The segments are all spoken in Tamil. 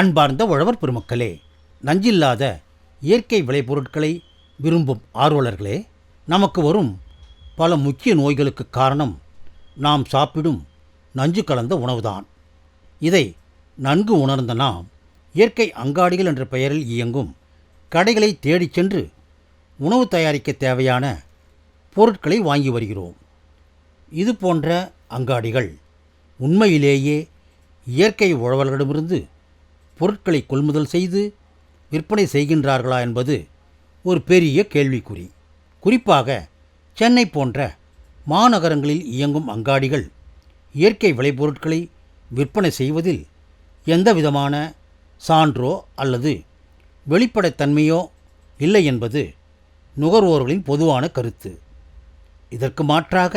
அன்பார்ந்த உழவர் பெருமக்களே நஞ்சில்லாத இயற்கை விளைபொருட்களை விரும்பும் ஆர்வலர்களே நமக்கு வரும் பல முக்கிய நோய்களுக்கு காரணம் நாம் சாப்பிடும் நஞ்சு கலந்த உணவுதான். இதை நன்கு உணர்ந்த நாம் இயற்கை அங்காடிகள் என்ற பெயரில் இயங்கும் கடைகளை தேடிச் சென்று உணவு தயாரிக்க தேவையான பொருட்களை வாங்கி வருகிறோம். இது போன்ற அங்காடிகள் உண்மையிலேயே இயற்கை உழவர்களிடமிருந்து பொருட்களை கொள்முதல் செய்து விற்பனை செய்கின்றார்களா என்பது ஒரு பெரிய கேள்விக்குறி. குறிப்பாக சென்னை போன்ற மாநகரங்களில் இயங்கும் அங்காடிகள் இயற்கை விளைபொருட்களை விற்பனை செய்வதில் எந்தவிதமான சான்றோ அல்லது வெளிப்படைத்தன்மையோ இல்லை என்பது நுகர்வோர்களின் பொதுவான கருத்து. இதற்கு மாற்றாக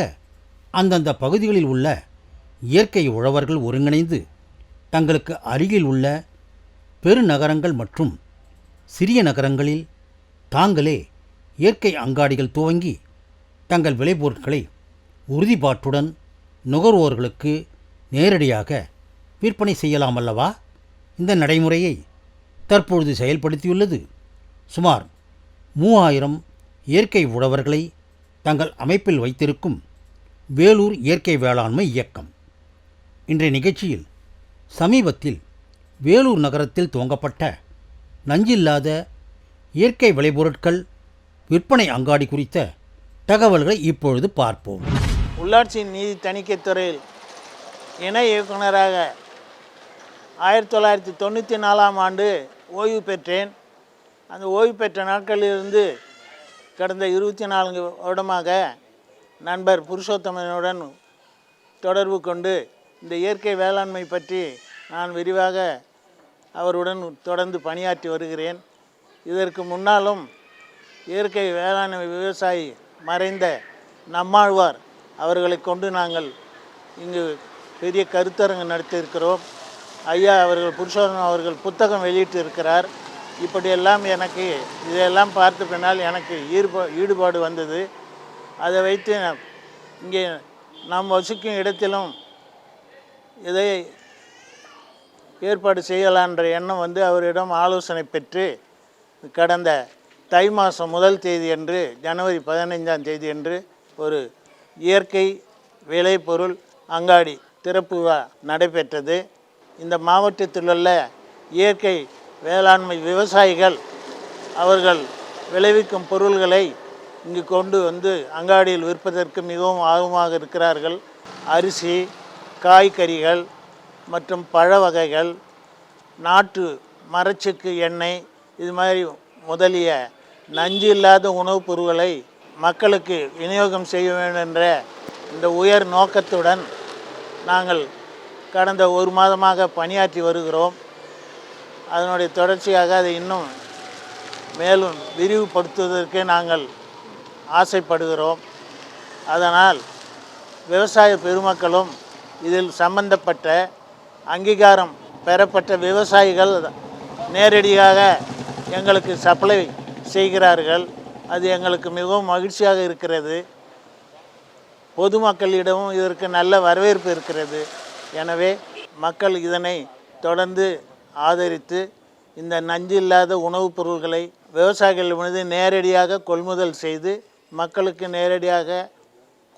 அந்தந்த பகுதிகளில் உள்ள இயற்கை உழவர்கள் ஒருங்கிணைந்து தங்களுக்கு அருகில் உள்ள பெருநகரங்கள் மற்றும் சிறிய நகரங்களில் தாங்களே இயற்கை அங்காடிகள் துவங்கி தங்கள் விளைபொருட்களை உறுதிப்பாட்டுடன் நுகர்வோர்களுக்கு நேரடியாக விற்பனை செய்யலாம் அல்லவா? இந்த நடைமுறையை தற்பொழுது செயல்படுத்தியுள்ளது. சுமார் மூவாயிரம் இயற்கை உழவர்களை தங்கள் அமைப்பில் வைத்திருக்கும் வேலூர் இயற்கை வேளாண்மை இயக்கம். இன்றைய நிகழ்ச்சியில் சமீபத்தில் வேலூர் நகரத்தில் துவங்கப்பட்ட நஞ்சில்லாத இயற்கை விளைபொருட்கள் விற்பனை அங்காடி குறித்த தகவல்களை இப்பொழுது பார்ப்போம். உள்ளாட்சி நீதி தணிக்கைத்துறையில் இணை இயக்குனராக ஆயிரத்தி தொள்ளாயிரத்தி தொண்ணூற்றி நாலாம் ஆண்டு ஓய்வு பெற்றேன். அந்த ஓய்வு பெற்ற நாட்களிலிருந்து கடந்த இருபத்தி நான்கு வருடமாக நண்பர் புருஷோத்தமனுடன் தொடர்பு கொண்டு இந்த இயற்கை வேளாண்மை பற்றி நான் விரிவாக அவருடன் தொடர்ந்து பணியாற்றி வருகிறேன். இதற்கு முன்னாலும் இயற்கை வேளாண்மை விவசாயி மறைந்த நம்மாழ்வார் அவர்களை கொண்டு நாங்கள் இங்கு பெரிய கருத்தரங்கு நடத்தியிருக்கிறோம். ஐயா அவர்கள் புருஷோதனம் அவர்கள் புத்தகம் வெளியிட்டு இருக்கிறார் இப்படியெல்லாம் எனக்கு இதையெல்லாம் பார்த்த பின்னால் எனக்கு ஈடுபா ஈடுபாடு வந்தது. அதை வைத்து இங்கே நாம் வசிக்கும் இடத்திலும் இதை ஏற்பாடு செய்யலான்ற எண்ணம் வந்து அவரிடம் ஆலோசனை பெற்று கடந்த தை மாதம் முதல் தேதி அன்று ஜனவரி பதினைஞ்சாம் தேதி அன்று ஒரு இயற்கை விளைபொருள் அங்காடி திறப்பு விழா நடைபெற்றது. இந்த மாவட்டத்தில் உள்ள இயற்கை வேளாண்மை விவசாயிகள் அவர்கள் விளைவிக்கும் பொருள்களை இங்கு கொண்டு வந்து அங்காடியில் விற்பதற்கு மிகவும் ஆர்வமாக இருக்கிறார்கள். அரிசி காய்கறிகள் மற்றும் பழ வகைகள் நாட்டு மரச்செக்கு எண்ணெய் இது மாதிரி முதலிய நஞ்சு இல்லாத உணவுப் பொருட்களை மக்களுக்கு விநியோகம் செய்ய வேண்டும் என்ற இந்த உயர் நோக்கத்துடன் நாங்கள் கடந்த ஒரு மாதமாக பணியாற்றி வருகிறோம். அதனுடைய தொடர்ச்சியாக அதை இன்னும் மேலும் விரிவுபடுத்துவதற்கு நாங்கள் ஆசைப்படுகிறோம். அதனால் விவசாய பெருமக்களும் இதில் சம்பந்தப்பட்ட அங்கீகாரம் பெறப்பட்ட விவசாயிகள் நேரடியாக எங்களுக்கு சப்ளை செய்கிறார்கள். அது எங்களுக்கு மிகவும் மகிழ்ச்சியாக இருக்கிறது. பொதுமக்களிடமும் இதற்கு நல்ல வரவேற்பு இருக்கிறது. எனவே மக்கள் இதனை தொடர்ந்து ஆதரித்து இந்த நஞ்சு இல்லாத உணவுப் பொருள்களை விவசாயிகள் மீது நேரடியாக கொள்முதல் செய்து மக்களுக்கு நேரடியாக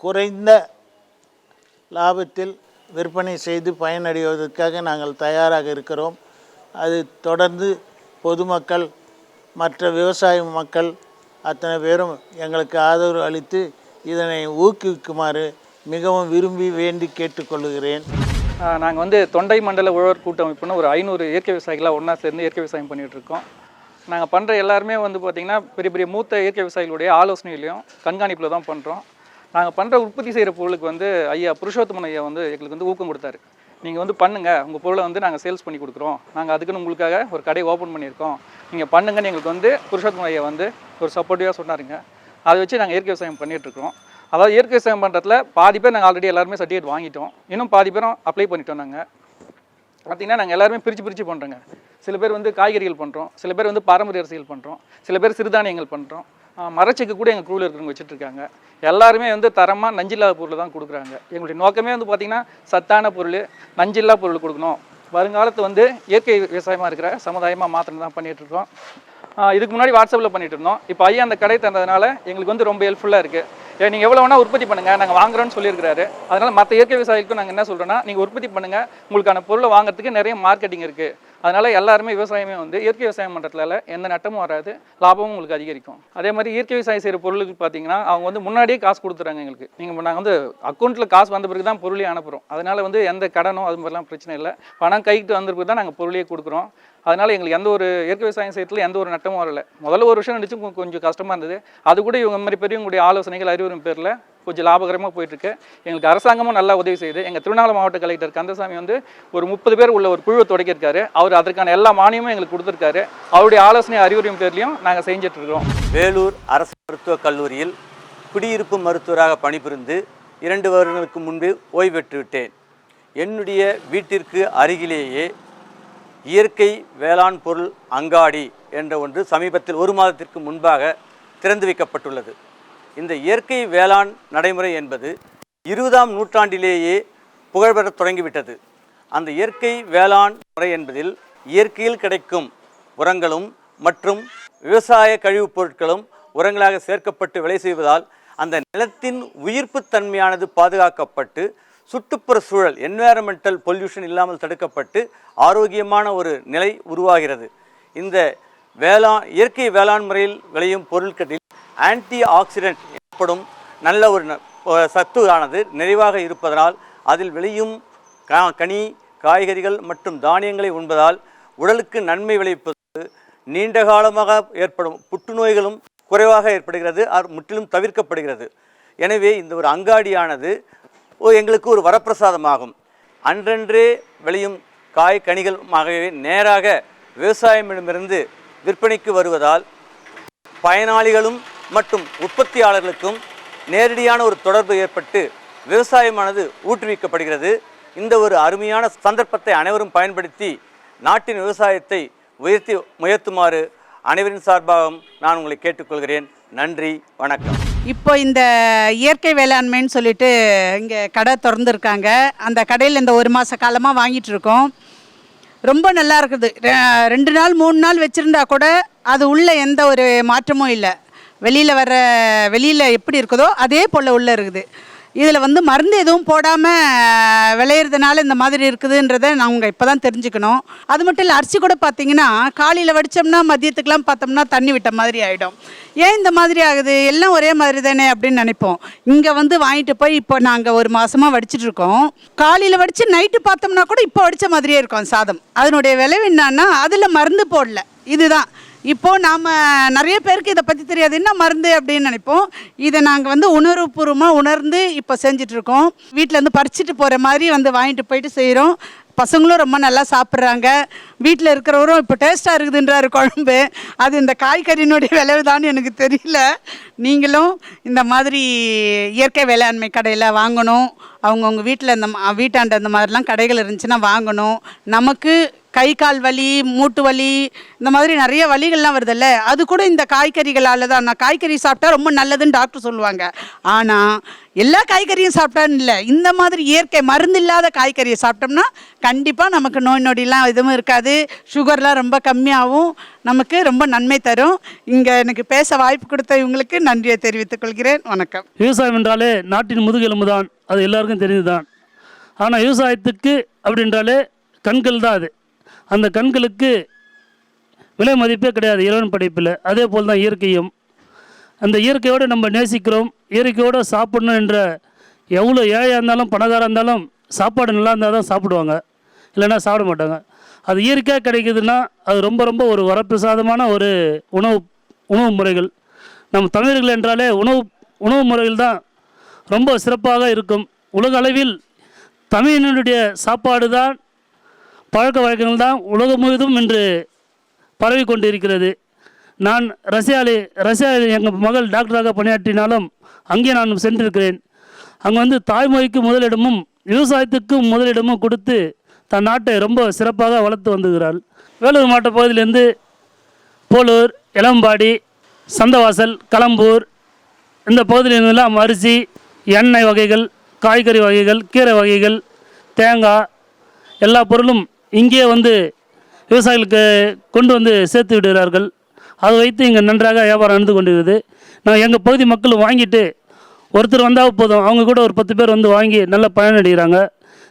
குறைந்த லாபத்தில் விற்பனை செய்து பயனடைவதற்காக நாங்கள் தயாராக இருக்கிறோம். அது தொடர்ந்து பொதுமக்கள் மற்ற விவசாய மக்கள் அத்தனை பேரும் எங்களுக்கு ஆதரவு அளித்து இதனை ஊக்குவிக்குமாறு மிகவும் விரும்பி வேண்டி கேட்டுக்கொள்கிறேன் நாங்கள் வந்து தொண்டை மண்டல உழவர் கூட்டமைப்புன்னு ஒரு ஐநூறு இயற்கை விவசாயிகளாக ஒன்றா சேர்ந்து இயற்கை விவசாயம் பண்ணிகிட்ருக்கோம் நாங்கள் பண்ணுற எல்லாருமே வந்து பார்த்திங்கன்னா பெரிய பெரிய மூத்த இயற்கை விவசாயிகளுடைய ஆலோசனையிலையும் கண்காணிப்பில் தான் பண்ணுறோம் நாங்கள் பண்ணுற உற்பத்தி செய்கிற பொருளுக்கு வந்து ஐயா புருஷோத்தமன் ஐயா வந்து எங்களுக்கு வந்து ஊக்கம் கொடுத்தாரு. நீங்கள் வந்து பண்ணுங்கள் உங்கள் பொருளை வந்து நாங்கள் சேல்ஸ் பண்ணி கொடுக்குறோம். நாங்கள் அதுக்குன்னு உங்களுக்காக ஒரு கடை ஓப்பன் பண்ணியிருக்கோம். நீங்கள் பண்ணுங்கன்னு எங்களுக்கு வந்து புருஷோத்தமன் ஐயா வந்து ஒரு சப்போர்ட்டிவாக சொன்னாருங்க. அதை வச்சு நாங்கள் இயற்கை விவசாயம் பண்ணிகிட்ருக்கிறோம் அதாவது இயற்கை விவசாயம் பண்ணுறதுல பாதி பேர் நாங்கள் ஆல்ரெடி எல்லாருமே சர்டிஃபிகேட் வாங்கிட்டோம். இன்னும் பாதி பேரும் அப்ளை பண்ணிட்டோம் நாங்கள் பார்த்தீங்கன்னா நாங்கள் எல்லாருமே பிரித்து பிரித்து பண்ணுறோங்க சில பேர் வந்து காய்கறிகள் பண்ணுறோம் சில பேர் வந்து பாரம்பரிய அரசியல் பண்ணுறோம் சில பேர் சிறுதானியங்கள் பண்ணுறோம் மரச்செக்கு கூட எங்கள் குழுவில் இருக்கிறவங்க வச்சுட்ருக்காங்க. எல்லாருமே வந்து தரமாக நஞ்சில்லாத பொருள் தான் கொடுக்குறாங்க. எங்களுடைய நோக்கமே வந்து பார்த்திங்கன்னா சத்தான பொருள் நஞ்சில்லா பொருள் கொடுக்கணும். வருங்காலத்து வந்து இயற்கை விவசாயமாக இருக்கிற சமுதாயமாக மாற்றணும் தான் பண்ணிகிட்ருக்கோம் இதுக்கு முன்னாடி வாட்ஸ்அப்பில் பண்ணிட்டு இருந்தோம் இப்போ ஐயா அந்த கடை தந்ததுனால எங்களுக்கு வந்து ரொம்ப ஹெல்ப்ஃபுல்லாக இருக்குது நீங்கள் எவ்வளோ வேணால் உற்பத்தி பண்ணுங்கள் நாங்கள் வாங்குறோன்னு சொல்லியிருக்கிறாரு. அதனால் மற்ற இயற்கை விவசாயிகளுக்கும் நாங்கள் என்ன சொல்கிறோன்னா நீங்கள் உற்பத்தி பண்ணுங்கள் உங்களுக்கான பொருளை வாங்குறதுக்கு நிறைய மார்க்கெட்டிங் இருக்குது அதனால் எல்லாருமே விவசாயமே வந்து இயற்கை விவசாயம் பண்ணுறதுல எந்த நட்டமும் வராது லாபமும் உங்களுக்கு அதிகரிக்கும். அதே மாதிரி இயற்கை விவசாயம் செய்கிற பொருளுக்கு பார்த்தீங்கன்னா அவங்க வந்து முன்னாடியே காசு கொடுத்துறாங்க எங்களுக்கு. நீங்கள் நாங்கள் வந்து அக்கௌண்ட்டில் காசு வந்த பிறகு தான் பொருளே அனுப்புகிறோம் அதனால் வந்து எந்த கடனும் அது மாதிரிலாம் பிரச்சனை இல்லை. பணம் கைக்கு வந்த பிறகு தான் நாங்கள் பொருளையே கொடுக்குறோம். அதனால் எங்களுக்கு எந்த ஒரு இயற்கை விவசாயம் செய்யறதுல எந்த ஒரு நட்டமும் வரல. முதல்ல ஒரு விஷயம் நினச்சி கொஞ்சம் கஷ்டமாக இருந்தது. அது கூட இவங்க மாதிரி பெரியவங்களுடைய ஆலோசனைகள் அறிவுறும் பேரில் கொஞ்சம் லாபகரமாக போயிட்டுருக்கு. எங்களுக்கு அரசாங்கமும் நல்லா உதவி செய்யுது. எங்கள் திருவண்ணாமலை மாவட்ட கலெக்டர் கந்தசாமி வந்து ஒரு முப்பது பேர் உள்ள ஒரு குழுவை தொடக்கியிருக்காரு. அவர் அதற்கான எல்லா மானியமும் எங்களுக்கு கொடுத்துருக்காரு. அவருடைய ஆலோசனை அறிவுரையும் பேர்லையும் நாங்கள் செஞ்சுட்டு இருக்கிறோம். வேலூர் அரசு மருத்துவக் கல்லூரியில் குடியிருப்பு மருத்துவராக பணிபுரிந்து இரண்டு வருடங்களுக்கு முன்பு ஓய்வு பெற்றுவிட்டேன் என்னுடைய வீட்டிற்கு அருகிலேயே இயற்கை வேளாண் பொருள் அங்காடி என்ற ஒன்று சமீபத்தில் ஒரு மாதத்திற்கு முன்பாக திறந்து வைக்கப்பட்டுள்ளது. இந்த இயற்கை வேளாண் நடைமுறை என்பது இருபதாம் நூற்றாண்டிலேயே புகழ்பெறத் தொடங்கிவிட்டது. அந்த இயற்கை வேளாண் முறை என்பதில் இயற்கையில் கிடைக்கும் உரங்களும் மற்றும் விவசாய கழிவுப் பொருட்களும் உரங்களாக சேர்க்கப்பட்டு விலை செய்வதால் அந்த நிலத்தின் உயிர்ப்பு தன்மையானது பாதுகாக்கப்பட்டு சுற்றுப்புற சூழல் என்வாரன்மெண்டல் பொல்யூஷன் இல்லாமல் தடுக்கப்பட்டு ஆரோக்கியமான ஒரு நிலை உருவாகிறது. இந்த வேளாண் இயற்கை வேளாண் முறையில் விளையும் பொருட்களில் ஆன்டி ஆக்சிடென்ட் எனப்படும் நல்ல ஒரு ந- சத்து ஆனது நிறைவாக இருப்பதனால் அதில் விளையும் கா- கனி காய்கறிகள் மற்றும் தானியங்களை உண்பதால் உடலுக்கு நன்மை விளைவிப்பது நீண்ட காலமாக ஏற்படும் புற்றுநோய்களும் குறைவாக ஏற்படுகிறது அது முற்றிலும் தவிர்க்கப்படுகிறது. எனவே இந்த ஒரு அங்காடியானது ஓ எங்களுக்கு ஒரு வரப்பிரசாதமாகும். அன்றன்றே விளையும் காய் கனிகளுமாகவே நேராக விவசாயமிடமிருந்து விற்பனைக்கு வருவதால் பயனாளிகளும் மற்றும் உற்பத்தியாளர்களுக்கும் நேரடியான ஒரு தொடர்பு ஏற்பட்டு விவசாயமானது ஊற்றுவிக்கப்படுகிறது இந்த ஒரு அருமையான சந்தர்ப்பத்தை அனைவரும் பயன்படுத்தி நாட்டின் விவசாயத்தை உயர்த்தி உயர்த்துமாறு அனைவரின் சார்பாகவும் நான் உங்களை கேட்டுக்கொள்கிறேன். நன்றி வணக்கம். இப்போ இந்த இயற்கை வேளாண்மைன்னு சொல்லிட்டு இங்கே கடை திறந்துருக்காங்க. அந்த கடையில் இந்த ஒரு மாத காலமாக வாங்கிட்டு இருக்கோம். ரொம்ப நல்லா இருக்குது. ரெ- ரெண்டு நாள் மூணு நாள் வச்சுருந்தா கூட அது உள்ள எந்த ஒரு மாற்றமும் இல்லை. வெளியில் வர வெளியில் எப்படி இருக்குதோ அதே போல் உள்ளே இருக்குது. இதில் வந்து மருந்து எதுவும் போடாமல் விளையிறதுனால இந்த மாதிரி இருக்குதுன்றதை நாங்கள் இப்போ தான் தெரிஞ்சுக்கணும். அது மட்டும் இல்லை அரிசி கூட பார்த்தீங்கன்னா காலையில் வடித்தோம்னா மதியத்துக்கெலாம் பார்த்தோம்னா தண்ணி விட்ட மாதிரி ஆகிடும் ஏன் இந்த மாதிரி ஆகுது? எல்லாம் ஒரே மாதிரி தானே அப்படின்னு நினைப்போம். இங்கே வந்து வாங்கிட்டு போய் இப்போ நாங்கள் ஒரு மாதமாக வடிச்சிட்ருக்கோம் காலையில் வடித்து நைட்டு பார்த்தோம்னா கூட இப்போ வடித்த மாதிரியே இருக்கும் சாதம். அதனுடைய விளைவு என்னன்னா அதில் மருந்து போடல. இதுதான். இப்போது நாம் நிறைய பேருக்கு இதை பற்றி தெரியாது. என்ன மருந்து அப்படின்னு நினைப்போம். இதை நாங்கள் வந்து உணர்வுபூர்வமாக உணர்ந்து இப்போ செஞ்சிட்ருக்கோம் வீட்டிலேருந்து பறிச்சுட்டு போகிற மாதிரி வந்து வாங்கிட்டு போயிட்டு செய்கிறோம் பசங்களும் ரொம்ப நல்லா சாப்பிட்றாங்க. வீட்டில் இருக்கிறவரும் இப்போ டேஸ்ட்டாக இருக்குதுன்றாரு குழம்பு. அது இந்த காய்கறியினுடைய விளைவுதான்னு எனக்கு தெரியல. நீங்களும் இந்த மாதிரி இயற்கை வேளாண்மை கடையில் வாங்கணும். அவங்கவுங்க வீட்டில் இந்த மா- வீட்டாண்ட இந்த மாதிரிலாம் கடைகள் இருந்துச்சுன்னா வாங்கணும். நமக்கு கை கால் வலி மூட்டு வலி இந்த மாதிரி நிறைய வலிகள்லாம் வருதுல்ல? அது கூட இந்த காய்கறிகளால் தான் நான் காய்கறி சாப்பிட்டா ரொம்ப நல்லதுன்னு டாக்டர் சொல்லுவாங்க. ஆனால் எல்லா காய்கறியும் சாப்பிட்டான்னு இல்லை. இந்த மாதிரி இயற்கை மருந்து இல்லாத காய்கறியை சாப்பிட்டோம்னா கண்டிப்பாக நமக்கு நோய் நொடிலாம் எதுவும் இருக்காது. சுகர்லாம் ரொம்ப கம்மியாகவும் நமக்கு ரொம்ப நன்மை தரும். இங்கே எனக்கு பேச வாய்ப்பு கொடுத்த இவங்களுக்கு நன்றியை தெரிவித்துக் கொள்கிறேன். வணக்கம். விவசாயம் என்றாலே நாட்டின் முதுகெலும்பு தான் அது எல்லாருக்கும் தெரிந்துதான் ஆனால் விவசாயத்துக்கு அப்படின்றாலே கண்கள் தான் அது. அந்த கண்களுக்கு விலை மதிப்பே கிடையாது இறைவன் படைப்பில். அதே போல் தான் இயற்கையும். அந்த இயற்கையோடு நம்ம நேசிக்கிறோம். இயற்கையோடு சாப்பிடணும் என்ற எவ்வளோ ஏழையாக இருந்தாலும் பணக்காராக இருந்தாலும் சாப்பாடு நல்லா இருந்தால் தான் சாப்பிடுவாங்க. இல்லைன்னா சாப்பிட மாட்டாங்க. அது இயற்கையாக கிடைக்குதுன்னா அது ரொம்ப ரொம்ப ஒரு வரப்பிரசாதமான ஒரு உணவு உணவு முறைகள். நம்ம தமிழர்கள் என்றாலே உணவு உணவு முறைகள் தான் ரொம்ப சிறப்பாக இருக்கும். உலக அளவில் தமிழினுடைய சாப்பாடு தான் பழக்க வழக்கங்கள் தான் உலகம் முழுவதும் இன்று பரவி கொண்டிருக்கிறது. நான் ரஷ்யாவில் ரஷ்யாவில் எங்கள் மகள் டாக்டராக பணியாற்றினாலும் அங்கே நான் சென்றிருக்கிறேன். அங்கே வந்து தாய்மொழிக்கு முதலிடமும் விவசாயத்துக்கும் முதலிடமும் கொடுத்து தன் நாட்டை ரொம்ப சிறப்பாக வளர்த்து வந்துகிறாள். வேலூர் மாவட்ட பகுதியிலேருந்து போலூர் இளம்பாடி சந்தவாசல் களம்பூர் இந்த பகுதியிலெல்லாம் அரிசி எண்ணெய் வகைகள் காய்கறி வகைகள் கீரை வகைகள் தேங்காய் எல்லா பொருளும் இங்கே வந்து விவசாயிகளுக்கு கொண்டு வந்து சேர்த்து விடுகிறார்கள். அதை வைத்து இங்கே நன்றாக வியாபாரம் நடந்து கொண்டிருக்குது நான் எங்கள் பகுதி மக்கள் வாங்கிட்டு ஒருத்தர் வந்தால் போதும். அவங்க கூட ஒரு பத்து பேர் வந்து வாங்கி நல்ல பயனடைகிறாங்க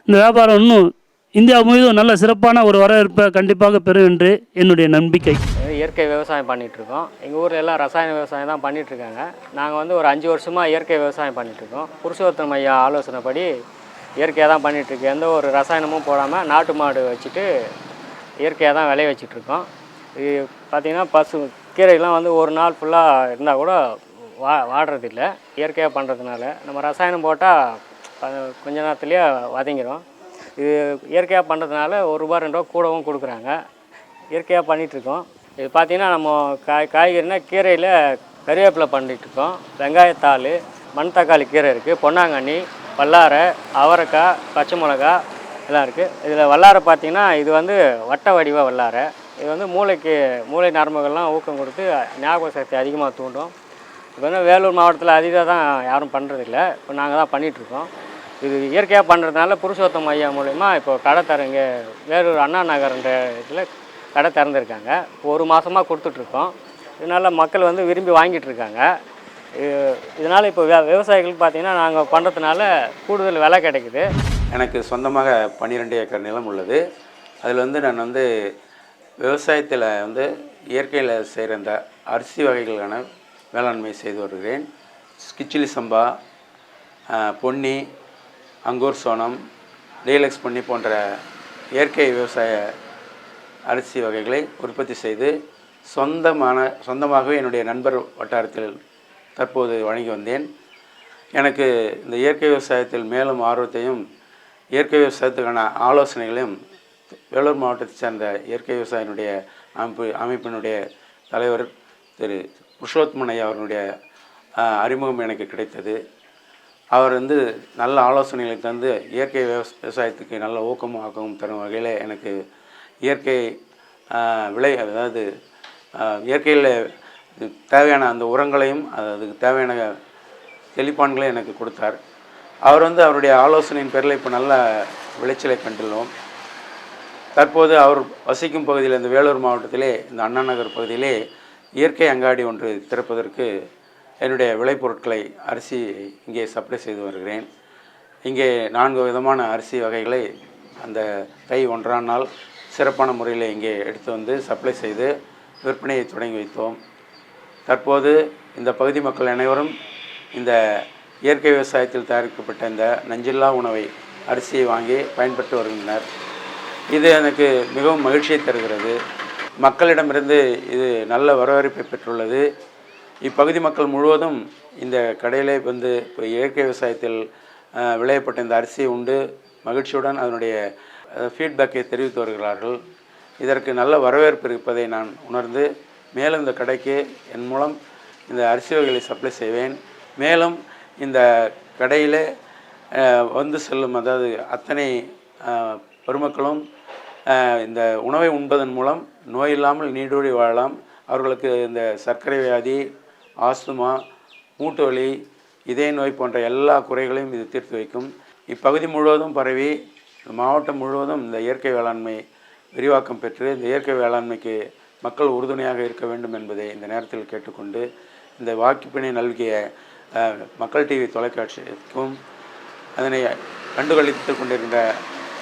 இந்த வியாபாரம் இன்னும் இந்தியா முழுவதும் நல்ல சிறப்பான ஒரு வரவேற்பை கண்டிப்பாக பெறும் என்று என்னுடைய நம்பிக்கை. இயற்கை விவசாயம் பண்ணிகிட்ருக்கோம் இருக்கோம் எங்கள் ஊரில் எல்லாம் ரசாயன விவசாயம் தான் பண்ணிகிட்ருக்காங்க நாங்கள் வந்து ஒரு அஞ்சு வருஷமாக இயற்கை விவசாயம் பண்ணிகிட்ருக்கோம் இருக்கோம் புருஷோத்தம் ஐயா ஆலோசனைப்படி இயற்கையாக தான் பண்ணிகிட்ருக்கு எந்த ஒரு ரசாயனமும் போடாமல் நாட்டு மாடு வச்சுட்டு இயற்கையாக தான் விளைய வச்சிட்ருக்கோம் இது பார்த்திங்கன்னா பசு கீரைலாம் வந்து ஒரு நாள் ஃபுல்லாக இருந்தால் கூட வா வாடுறதில்ல. இயற்கையாக பண்ணுறதுனால நம்ம ரசாயனம் போட்டால் கொஞ்ச நேரத்துலேயே வதங்கிடும் இது இயற்கையாக பண்ணுறதுனால ஒரு ரூபா ரெண்டு ரூபா கூடவும் கொடுக்குறாங்க. இயற்கையாக பண்ணிகிட்ருக்கோம் இது பார்த்திங்கன்னா நம்ம காய் காய்கறினா கீரையில் கறிவேப்பிலை பண்ணிகிட்ருக்கோம் வெங்காயத்தாள் மண் தக்காளி கீரை இருக்குது பொன்னாங்கண்ணி வல்லாரை அவரைக்காய் பச்சை மிளகா எல்லாம் இருக்குது இதில் வல்லாரை பார்த்திங்கன்னா இது வந்து வட்ட வடிவ வல்லாரை. இது வந்து மூளைக்கு மூளை நரம்புகள்லாம் ஊக்கம் கொடுத்து ஞாபக சக்தி அதிகமாக தூண்டும். இப்போ வந்து வேலூர் மாவட்டத்தில் அதிகம் தான் யாரும் பண்ணுறதில்ல இப்போ நாங்கள் தான் பண்ணிகிட்ருக்கோம் இது இயற்கையாக பண்ணுறதுனால புருஷோத்தம் ஐயா மூலயமா இப்போ கடை தரங்க வேலூர் அண்ணா நகர்ன்ற இதில் கடை திறந்துருக்காங்க. இப்போ ஒரு மாதமாக கொடுத்துட்ருக்கோம் இதனால் மக்கள் வந்து விரும்பி வாங்கிட்டு இருக்காங்க இதனால் இப்போ விவசாயிகளுக்கு பார்த்திங்கன்னா நாங்கள் பண்ணுறதுனால கூடுதல் விலை கிடைக்குது. எனக்கு சொந்தமாக பன்னிரெண்டு ஏக்கர் நிலம் உள்ளது. அதில் வந்து நான் வந்து விவசாயத்தில் வந்து இயற்கையில் செய்கிற இந்த அரிசி வகைகளான வேளாண்மை செய்து வருகிறேன். கிச்சிலி சம்பா பொன்னி அங்கூர் சோனம் டீலக்ஸ் பொன்னி போன்ற இயற்கை விவசாய அரிசி வகைகளை உற்பத்தி செய்து சொந்தமான சொந்தமாகவே என்னுடைய நண்பர் வட்டாரத்தில் தற்போது வழங்கி வந்தேன். எனக்கு இந்த இயற்கை விவசாயத்தில் மேலும் ஆர்வத்தையும் இயற்கை விவசாயத்துக்கான ஆலோசனைகளையும் வேலூர் மாவட்டத்தை சேர்ந்த இயற்கை விவசாயினுடைய அமைப்பு அமைப்பினுடைய தலைவர் திரு புருஷோத்மனையா அவர்களுடைய அறிமுகம் எனக்கு கிடைத்தது. அவர் வந்து நல்ல ஆலோசனைகளை தந்து இயற்கை விவசாயத்துக்கு நல்ல ஊக்கமும் ஆக்கமும் தரும் வகையில் எனக்கு இயற்கை விளை அதாவது இயற்கையில் தேவையான அந்த உரங்களையும் அது- அதுக்கு தேவையான தெளிப்பான்களை எனக்கு கொடுத்தார். அவர் வந்து அவருடைய ஆலோசனையின் பேரில் இப்போ நல்ல விளைச்சலை கண்டுள்ளோம். தற்போது அவர் வசிக்கும் பகுதியில் இந்த வேலூர் மாவட்டத்திலே இந்த அண்ணா நகர் பகுதியிலே இயற்கை அங்காடி ஒன்று திறப்பதற்கு என்னுடைய விளைபொருட்களை அரிசி இங்கே சப்ளை செய்து வருகிறேன். இங்கே நான்கு விதமான அரிசி வகைகளை அந்த தை ஒன்றாம் நாள் சிறப்பான முறையில் இங்கே எடுத்து வந்து சப்ளை செய்து விற்பனையை தொடங்கி வைத்தோம். தற்போது இந்த பகுதி மக்கள் அனைவரும் இந்த இயற்கை விவசாயத்தில் தயாரிக்கப்பட்ட இந்த நஞ்சில்லா உணவை அரிசியை வாங்கி பயன்பட்டு வருகின்றனர். இது எனக்கு மிகவும் மகிழ்ச்சியை தருகிறது. மக்களிடமிருந்து இது நல்ல வரவேற்பை பெற்றுள்ளது. இப்பகுதி மக்கள் முழுவதும் இந்த கடையிலே வந்து இப்போ இயற்கை விவசாயத்தில் விளையப்பட்ட இந்த அரிசியை உண்டு. மகிழ்ச்சியுடன் அதனுடைய ஃபீட்பேக்கை தெரிவித்து வருகிறார்கள். இதற்கு நல்ல வரவேற்பு இருப்பதை நான் உணர்ந்து மேலும் இந்த கடைக்கு என் மூலம் இந்த அரிசி வகைகளை சப்ளை செய்வேன். மேலும் இந்த கடையில் வந்து செல்லும் அதாவது அத்தனை பெருமக்களும் இந்த உணவை உண்பதன் மூலம் நோய் இல்லாமல் நீடோடி வாழலாம். அவர்களுக்கு இந்த சர்க்கரை வியாதி ஆஸ்துமா மூட்டு வலி இதய நோய் போன்ற எல்லா குறைகளையும் இது தீர்த்து வைக்கும். இப்பகுதி முழுவதும் பரவி மாவட்டம் முழுவதும் இந்த இயற்கை வேளாண்மை விரிவாக்கம் பெற்று இந்த இயற்கை வேளாண்மைக்கு மக்கள் உறுதுணையாக இருக்க வேண்டும் என்பதை இந்த நேரத்தில் கேட்டுக்கொண்டு இந்த வாக்குப்பினை நல்கிய மக்கள் டிவி தொலைக்காட்சிக்கும் அதனை கண்டுகளித்து கொண்டிருக்கின்ற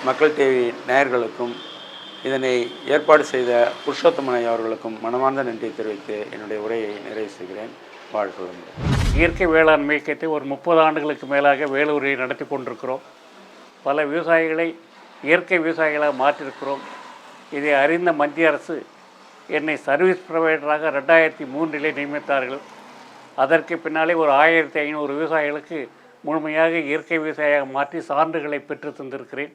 மக்கள் டிவி நேயர்களுக்கும் இதனை ஏற்பாடு செய்த புருஷோத்தமனை அவர்களுக்கும் மனமார்ந்த நன்றி தெரிவித்து என்னுடைய உரையை நிறைவு செய்கிறேன். வாழ்க்கை இயற்கை வேளாண்மை இயக்கத்தை ஒரு முப்பது ஆண்டுகளுக்கு மேலாக வேலூரில் நடத்தி கொண்டிருக்கிறோம். பல விவசாயிகளை இயற்கை விவசாயிகளாக மாற்றிருக்கிறோம் இதை அறிந்த மத்திய அரசு என்னை சர்வீஸ் ப்ரொவைடராக ரெண்டாயிரத்தி மூன்றிலே நியமித்தார்கள். அதற்கு பின்னாலே ஒரு ஆயிரத்தி ஐநூறு விவசாயிகளுக்கு முழுமையாக இயற்கை விவசாயியாக மாற்றி சான்றுகளை பெற்று தந்திருக்கிறேன்.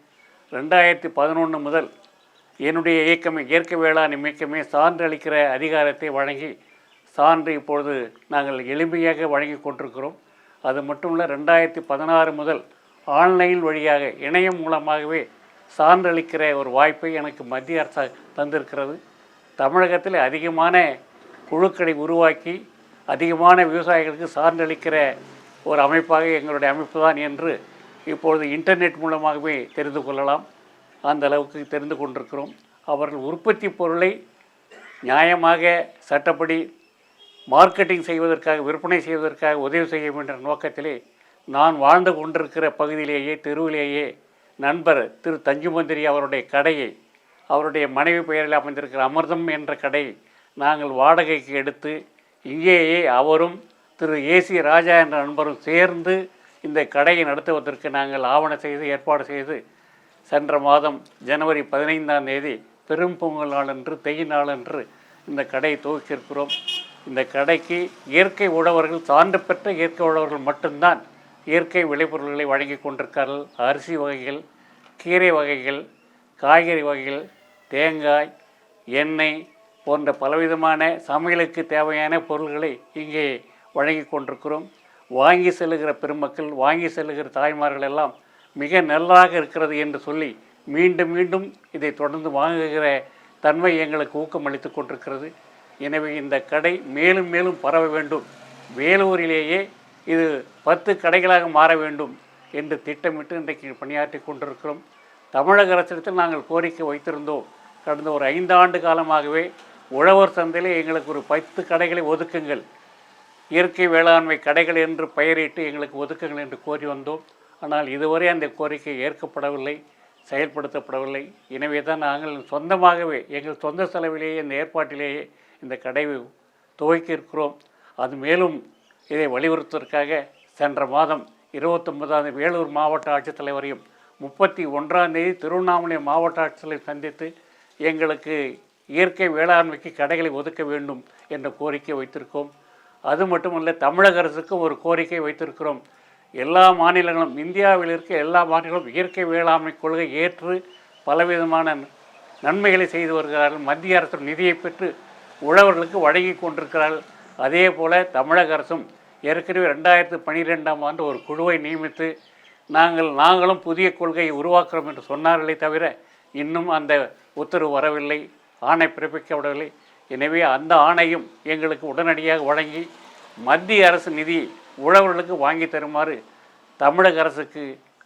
ரெண்டாயிரத்தி பதினொன்று முதல் என்னுடைய இயக்கமே இயற்கை வேளாண் இயக்கமே சான்று அளிக்கிற அதிகாரத்தை வழங்கி சான்று இப்பொழுது நாங்கள் எளிமையாக வழங்கி கொண்டிருக்கிறோம். அது மட்டும் இல்லை ரெண்டாயிரத்தி பதினாறு முதல் ஆன்லைன் வழியாக இணையம் மூலமாகவே சான்றளிக்கிற ஒரு வாய்ப்பை எனக்கு மத்திய அரசு தந்திருக்கிறது. தமிழகத்தில் அதிகமான குழுக்களை உருவாக்கி அதிகமான விவசாயிகளுக்கு சார்ந்தளிக்கிற ஒரு அமைப்பாக எங்களுடைய அமைப்பு தான் என்று இப்பொழுது இன்டர்நெட் மூலமாகவே தெரிந்து கொள்ளலாம். அந்த அளவுக்கு தெரிந்து கொண்டிருக்கிறோம். அவர்கள் உற்பத்தி பொருளை நியாயமாக சட்டப்படி மார்க்கெட்டிங் செய்வதற்காக விற்பனை செய்வதற்காக உதவி செய்ய வேண்டிய நோக்கத்திலே நான் வாழ்ந்து கொண்டிருக்கிற பகுதியிலேயே தெருவிலேயே நண்பர் திரு தஞ்சுமந்திரி அவருடைய கடையை அவருடைய மனைவி பெயரில் அமைந்திருக்கிற அமிர்தம் என்ற கடை நாங்கள் வாடகைக்கு எடுத்து இங்கேயே அவரும் திரு ஏசி ராஜா என்ற நண்பரும் சேர்ந்து இந்த கடையை நடத்துவதற்கு நாங்கள் ஆவணம் செய்து ஏற்பாடு செய்து சென்ற மாதம் ஜனவரி பதினைந்தாம் தேதி பெரும் பொங்கல் நாளன்று தெய் நாளன்று இந்த கடையை துவக்கியிருக்கிறோம். இந்த கடைக்கு இயற்கை உழவர்கள் சான்று பெற்ற இயற்கை உழவர்கள் மட்டும்தான் இயற்கை விளைபொருள்களை வழங்கி கொண்டிருக்கிறார்கள் அரிசி வகைகள் கீரை வகைகள் காய்கறி வகைகள் தேங்காய் எண்ணெய் போன்ற பலவிதமான சமையலுக்கு தேவையான பொருள்களை இங்கே வழங்கி கொண்டிருக்கிறோம். வாங்கி செல்லுகிற பெருமக்கள் வாங்கி செல்லுகிற தாய்மார்கள் எல்லாம் மிக நல்லாக இருக்கிறது என்று சொல்லி மீண்டும் மீண்டும் இதை தொடர்ந்து வாங்குகிற தன்மை எங்களுக்கு ஊக்கமளித்து கொண்டிருக்கிறது. எனவே இந்த கடை மேலும் மேலும் பரவ வேண்டும். வேலூரிலேயே இது பத்து கடைகளாக மாற வேண்டும் என்று திட்டமிட்டு இன்றைக்கு பணியாற்றி கொண்டிருக்கிறோம். தமிழக அரசிடத்தில் நாங்கள் கோரிக்கை வைத்திருந்தோம். கடந்த ஒரு ஐந்தாண்டு காலமாகவே உழவர் சந்தையில் எங்களுக்கு ஒரு பத்து கடைகளை ஒதுக்குங்கள். இயற்கை வேளாண்மை கடைகள் என்று பெயரிட்டு எங்களுக்கு ஒதுக்குங்கள் என்று கோரி வந்தோம். ஆனால் இதுவரை அந்த கோரிக்கை ஏற்கப்படவில்லை செயல்படுத்தப்படவில்லை. எனவே தான் நாங்கள் சொந்தமாகவே எங்கள் சொந்த செலவிலேயே இந்த ஏற்பாட்டிலேயே இந்த கடையை துவக்கி இருக்கிறோம் அது மேலும் இதை வலியுறுத்துவதற்காக சென்ற மாதம் இருபத்தொன்பதாம் தேதி வேலூர் மாவட்ட ஆட்சித்தலைவரையும் முப்பத்தி ஒன்றாம் தேதி திருவண்ணாமலை மாவட்ட ஆட்சித்தலைவர் சந்தித்து எங்களுக்கு இயற்கை வேளாண்மைக்கு கடைகளை ஒதுக்க வேண்டும் என்ற கோரிக்கை வைத்திருக்கோம். அது மட்டுமல்ல தமிழக அரசுக்கும் ஒரு கோரிக்கை வைத்திருக்கிறோம். எல்லா மாநிலங்களும் இந்தியாவில் இருக்க எல்லா மாநிலங்களும் இயற்கை வேளாண்மை கொள்கை ஏற்று பலவிதமான நன்மைகளை செய்து வருகிறார்கள். மத்திய அரசு நிதியை பெற்று உழவர்களுக்கு வழங்கி கொண்டிருக்கிறார்கள். அதே போல் தமிழக அரசும் ஏற்கனவே ரெண்டாயிரத்து பன்னிரெண்டாம் ஆண்டு ஒரு குழுவை நியமித்து நாங்கள் நாங்களும் புதிய கொள்கையை உருவாக்குறோம் என்று சொன்னார்களே தவிர இன்னும் அந்த உத்தரவு வரவில்லை ஆணை பிறப்பிக்கப்படவில்லை எனவே அந்த ஆணையும் எங்களுக்கு உடனடியாக வழங்கி மத்திய அரசு நிதி உழவர்களுக்கு வாங்கி தருமாறு தமிழக அரசுக்கு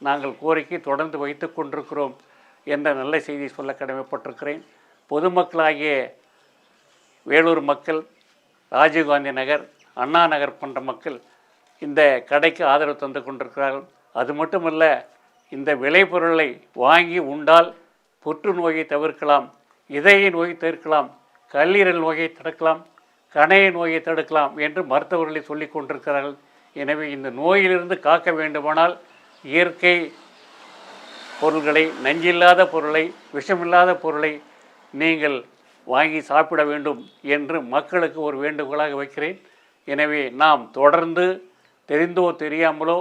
நாங்கள் கோரிக்கை தொடர்ந்து வைத்து கொண்டிருக்கிறோம் என்ற நல்ல செய்தி சொல்ல கடமைப்பட்டிருக்கிறேன். பொதுமக்களாகிய வேலூர் மக்கள் ராஜீவ்காந்தி நகர் அண்ணா நகர் போன்ற மக்கள் இந்த கடைக்கு ஆதரவு தந்து கொண்டிருக்கிறார்கள். அது மட்டுமல்ல இந்த விளைபொருளை வாங்கி உண்டால் புற்றுநோயை தவிர்க்கலாம் இதய நோயை தவிர்க்கலாம் கல்லீரல் நோயை தடுக்கலாம் கணைய நோயை தடுக்கலாம் என்று மருத்துவர்களை சொல்லி கொண்டிருக்கிறார்கள். எனவே இந்த நோயிலிருந்து காக்க வேண்டுமானால் இயற்கை பொருள்களை நஞ்சில்லாத பொருளை விஷமில்லாத பொருளை நீங்கள் வாங்கி சாப்பிட வேண்டும் என்று மக்களுக்கு ஒரு வேண்டுகோளாக வைக்கிறேன். எனவே நாம் தொடர்ந்து தெரிந்தோ தெரியாமலோ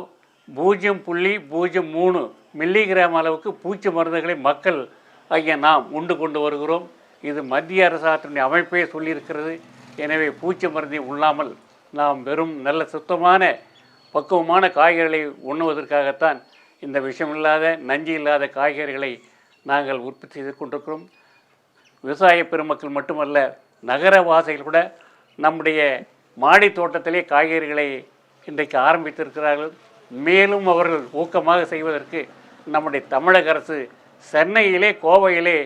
பூஜ்ஜியம் புள்ளி பூஜ்ஜியம் மூணு மில்லிகிராம் அளவுக்கு பூச்சி மருந்துகளை மக்கள் ஆகிய நாம் உண்டு கொண்டு வருகிறோம். இது மத்திய அரசாற்றினுடைய அமைப்பே சொல்லியிருக்கிறது. எனவே பூச்சி மருந்தை உண்ணாமல் நாம் வெறும் நல்ல சுத்தமான பக்குவமான காய்கறிகளை உண்ணுவதற்காகத்தான் இந்த விஷமில்லாத நஞ்சு இல்லாத காய்கறிகளை நாங்கள் உற்பத்தி செய்து கொண்டிருக்கிறோம். விவசாய பெருமக்கள் மட்டுமல்ல நகரவாசிகள் கூட நம்முடைய மாடி தோட்டத்திலே காய்கறிகளை இன்றைக்கு ஆரம்பித்திருக்கிறார்கள். மேலும் அவர்கள் ஊக்கமாக செய்வதற்கு நம்முடைய தமிழக அரசு சென்னையிலே கோவையிலே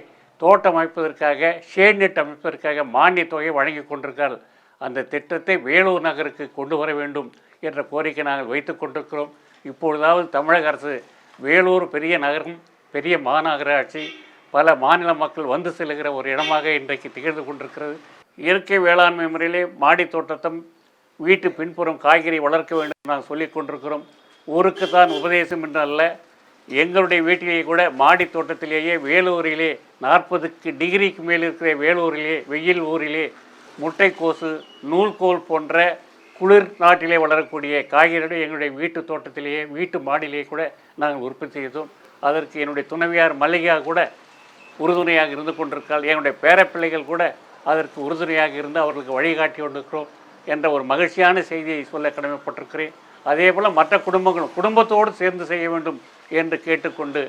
தோட்டம் அமைப்பதற்காக ஷேட் நெட் அமைப்பதற்காக மானிய தொகையை வழங்கி கொண்டிருக்கிறார்கள். அந்த திட்டத்தை வேலூர் நகருக்கு கொண்டு வர வேண்டும் என்ற கோரிக்கை நாங்கள் வைத்து கொண்டிருக்கிறோம். இப்பொழுதாவது தமிழக அரசு வேலூர் பெரிய நகரம் பெரிய மாநகராட்சி பல மாநில மக்கள் வந்து செல்கிற ஒரு இடமாக இன்றைக்கு திகழ்ந்து கொண்டிருக்கிறது. இயற்கை வேளாண்மை முறையிலே மாடி தோட்டத்தம் வீட்டு பின்புறம் காய்கறி வளர்க்க வேண்டும் நாங்கள் சொல்லிக் கொண்டிருக்கிறோம். ஊருக்கு தான் உபதேசம் என்று அல்ல எங்களுடைய வீட்டிலேயே கூட மாடி தோட்டத்திலேயே வேலூரிலே நாற்பதுக்கு டிகிரிக்கு மேல் இருக்கிற வேலூரிலே வெயில் ஊரிலே முட்டைக்கோசு நூல்கோல் போன்ற குளிர் நாட்டிலே வளரக்கூடிய காய்கறிகளை எங்களுடைய வீட்டு தோட்டத்திலேயே வீட்டு மாடியிலேயே கூட நாங்கள் உற்பத்தி செய்தோம். அதற்கு என்னுடைய துணைவியார் மல்லிகா கூட உறுதுணையாக இருந்து கொண்டிருக்காள் என்னுடைய பேரப்பிள்ளைகள் கூட அதற்கு உறுதுணையாக இருந்து அவர்களுக்கு வழிகாட்டி கொண்டிருக்கிறோம் என்ற ஒரு மகிழ்ச்சியான செய்தியை சொல்ல கடமைப்பட்டிருக்கிறேன். அதே போல் மற்ற குடும்பங்களும் குடும்பத்தோடு சேர்ந்து செய்ய வேண்டும் என்று கேட்டுக்கொண்டு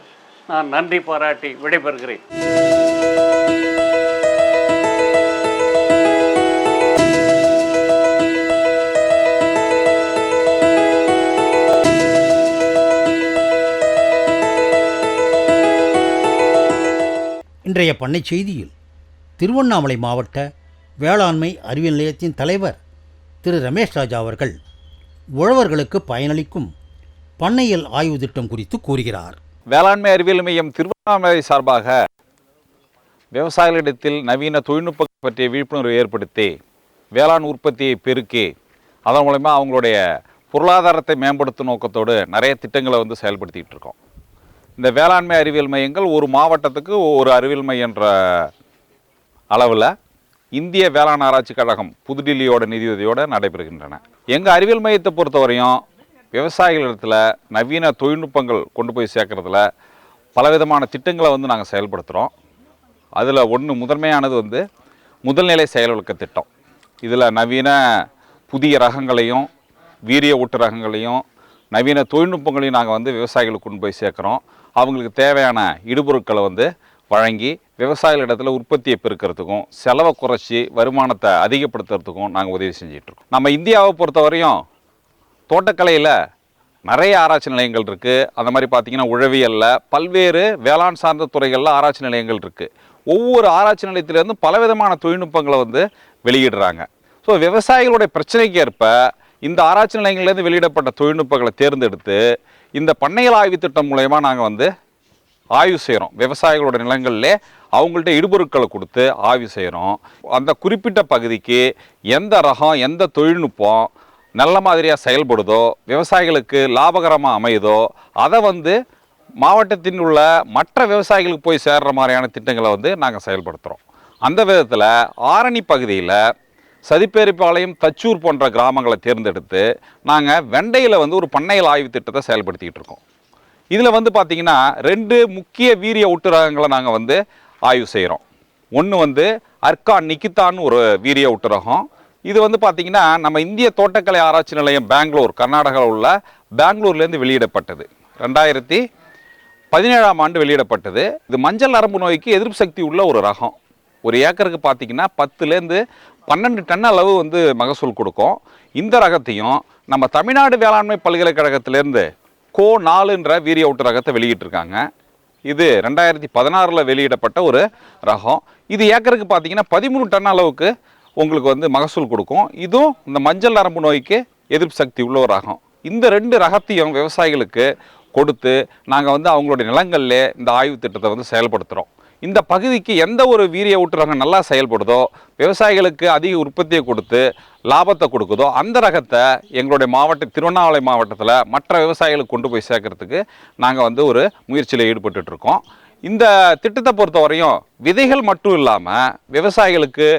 நான் நன்றி பாராட்டி விடைபெறுகிறேன். இன்றைய பண்ணை செய்தியில் திருவண்ணாமலை மாவட்ட வேளாண்மை அறிவியல் நிலையத்தின் தலைவர் திரு ரமேஷ் ராஜா அவர்கள் உழவர்களுக்கு பயனளிக்கும் பண்ணையில் ஆய்வு திட்டம் குறித்து கூறுகிறார். வேளாண்மை அறிவியல் மையம் திருவண்ணாமலை சார்பாக விவசாயிகளிடத்தில் நவீன தொழில்நுட்பம் பற்றிய விழிப்புணர்வு ஏற்படுத்தி வேளாண் உற்பத்தியை பெருக்கி அதன் மூலயமா அவங்களுடைய பொருளாதாரத்தை மேம்படுத்தும் நோக்கத்தோடு நிறைய திட்டங்களை வந்து செயல்படுத்திகிட்டு இருக்கோம். இந்த வேளாண்மை அறிவியல் மையங்கள் ஒரு மாவட்டத்துக்கு ஒரு அறிவியல் மையன்ற அளவில் இந்திய வேளாண் ஆராய்ச்சி கழகம் புதுடில்லியோட நிதியுதவியோடு நடைபெறுகின்றன. எங்கள் அறிவியல் மையத்தை பொறுத்தவரையும் விவசாயிகளிடத்தில் நவீன தொழில்நுட்பங்கள் கொண்டு போய் சேர்க்குறதுல பலவிதமான திட்டங்களை வந்து நாங்கள் செயல்படுத்துகிறோம் அதில் ஒன்று முதன்மையானது வந்து முதல்நிலை செயல்விளக்க திட்டம். இதில் நவீன புதிய ரகங்களையும் வீரிய ஊட்டு ரகங்களையும் நவீன தொழில்நுட்பங்களையும் நாங்கள் வந்து விவசாயிகளுக்கு கொண்டு போய் சேர்க்குறோம். அவங்களுக்கு தேவையான இடுபொருட்களை வந்து வழங்கி விவசாயிகளிடத்தில் உற்பத்தியை பெருக்கிறதுக்கும் செலவை குறைச்சி வருமானத்தை அதிகப்படுத்துறதுக்கும் நாங்கள் உதவி செஞ்சிட்ருக்கோம் நம்ம இந்தியாவை பொறுத்தவரையும் தோட்டக்கலையில் நிறைய ஆராய்ச்சி நிலையங்கள் இருக்குது அந்த மாதிரி பார்த்தீங்கன்னா உழவியலில் பல்வேறு வேளாண் சார்ந்த துறைகளில் ஆராய்ச்சி நிலையங்கள் இருக்குது ஒவ்வொரு ஆராய்ச்சி நிலையத்திலேருந்து பலவிதமான தொழில்நுட்பங்களை வந்து வெளியிடுறாங்க. ஸோ விவசாயிகளுடைய பிரச்சனைக்கு ஏற்ப இந்த ஆராய்ச்சி நிலையங்கள்லேருந்து வெளியிடப்பட்ட தொழில்நுட்பங்களை தேர்ந்தெடுத்து இந்த பண்ணையல் ஆய்வு திட்டம் மூலயமா நாங்கள் வந்து ஆய்வு செய்கிறோம் விவசாயிகளோட நிலங்களிலே அவங்கள்ட்ட இடுபொருட்களை கொடுத்து ஆய்வு செய்கிறோம் அந்த குறிப்பிட்ட பகுதிக்கு எந்த ரகம் எந்த தொழில்நுட்பம் நல்ல மாதிரியாக செயல்படுதோ விவசாயிகளுக்கு லாபகரமாக அமையுதோ அதை வந்து மாவட்டத்தின் உள்ள மற்ற விவசாயிகளுக்கு போய் சேர்கிற மாதிரியான திட்டங்களை வந்து நாங்கள் செயல்படுத்துகிறோம் அந்த விதத்தில் ஆரணி பகுதியில் சதிப்பேரிப்பாளையம் தச்சூர் போன்ற கிராமங்களை தேர்ந்தெடுத்து நாங்கள் வெண்டையில் வந்து ஒரு பண்ணையில் ஆய்வு திட்டத்தை செயல்படுத்திக்கிட்டு இருக்கோம். இதில் வந்து பார்த்திங்கன்னா ரெண்டு முக்கிய வீரிய ஒட்டு ரகங்களை நாங்கள் வந்து ஆய்வு செய்கிறோம் ஒன்று வந்து அர்கான் நிக்கித்தான்னு ஒரு வீரிய ஒட்டு ரகம் இது வந்து பார்த்திங்கன்னா நம்ம இந்திய தோட்டக்கலை ஆராய்ச்சி நிலையம் பெங்களூர் கர்நாடகாவில் உள்ள பெங்களூர்லேருந்து வெளியிடப்பட்டது. ரெண்டாயிரத்தி பதினேழாம் ஆண்டு வெளியிடப்பட்டது. இது மஞ்சள் நரம்பு நோய்க்கு எதிர்ப்பு சக்தி உள்ள ஒரு ரகம். ஒரு ஏக்கருக்கு பார்த்தீங்கன்னா பத்துலேருந்து பன்னெண்டு டன் அளவு வந்து மகசூல் கொடுக்கும். இந்த ரகத்தையும் நம்ம தமிழ்நாடு வேளாண்மை பல்கலைக்கழகத்திலேருந்து கோ நாலுன்ற வீரிய ஊட்டு ரகத்தை வெளியிட்டிருக்காங்க. இது ரெண்டாயிரத்தி பதினாறில் வெளியிடப்பட்ட ஒரு ரகம். இது ஏக்கருக்கு பார்த்தீங்கன்னா பதிமூணு டன் அளவுக்கு உங்களுக்கு வந்து மகசூல் கொடுக்கும். இதுவும் இந்த மஞ்சள் நரம்பு நோய்க்கு எதிர்ப்பு சக்தி உள்ள ஒரு ரகம் இந்த ரெண்டு ரகத்தையும் விவசாயிகளுக்கு கொடுத்து நாங்கள் வந்து அவங்களுடைய நிலங்களில் இந்த ஆய்வு திட்டத்தை வந்து செயல்படுத்துகிறோம் இந்த பகுதிக்கு எந்த ஒரு வீரிய ஊட்டு ரகம் நல்லா செயல்படுதோ விவசாயிகளுக்கு அதிக உற்பத்தியை கொடுத்து லாபத்தை கொடுக்குதோ அந்த ரகத்தை எங்களுடைய மாவட்ட திருவண்ணாமலை மாவட்டத்தில் மற்ற விவசாயிகளுக்கு கொண்டு போய் சேர்க்கறதுக்கு நாங்கள் வந்து ஒரு முயற்சியில் ஈடுபட்டுருக்கோம் இந்த திட்டத்தை பொறுத்தவரையும் விதைகள் மட்டும் இல்லாமல் விவசாயிகளுக்கு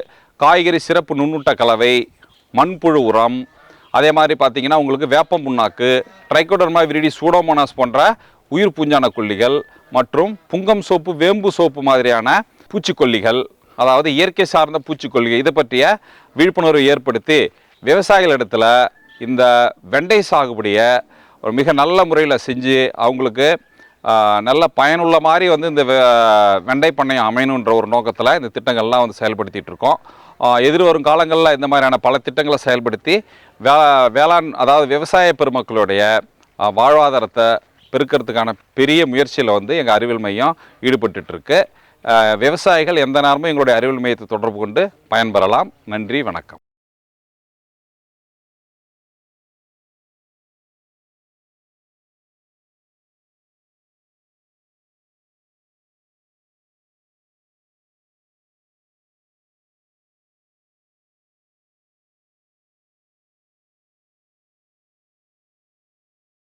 காய்கறி சிறப்பு நுண்ணூட்ட கலவை மண்புழு உரம் அதே மாதிரி பார்த்தீங்கன்னா உங்களுக்கு வேப்பம் புண்ணாக்கு ட்ரைகோடர்மா விரிடி சூடோமோனாஸ் போன்ற உயிர் பூஞ்சான கொல்லிகள் மற்றும் புங்கம் சோப்பு வேம்பு சோப்பு மாதிரியான பூச்சிக்கொல்லிகள் அதாவது இயற்கை சார்ந்த பூச்சிக்கொல்லிகள் இதை பற்றிய விழிப்புணர்வு ஏற்படுத்தி விவசாயிகளிடத்தில் இந்த வெண்டை சாகுபடியை ஒரு மிக நல்ல முறையில் செஞ்சு அவங்களுக்கு நல்ல பயனுள்ள மாதிரி வந்து இந்த வெண்டை பண்ணையம் அமையணுன்ற ஒரு நோக்கத்தில் இந்த திட்டங்கள்லாம் வந்து செயல்படுத்திகிட்டு இருக்கோம். எதிர்வரும் காலங்களில் இந்த மாதிரியான பல திட்டங்களை செயல்படுத்தி வே வேளாண் அதாவது விவசாய பெருமக்களுடைய வாழ்வாதாரத்தை பெருக்கிறதுக்கான பெரிய முயற்சியில் வந்து எங்கள் அறிவியல் மையம் ஈடுபட்டுருக்கு விவசாயிகள் எந்த நேரமும் எங்களுடைய அறிவியல் மையத்தை தொடர்பு கொண்டு பயன்பெறலாம். நன்றி வணக்கம்.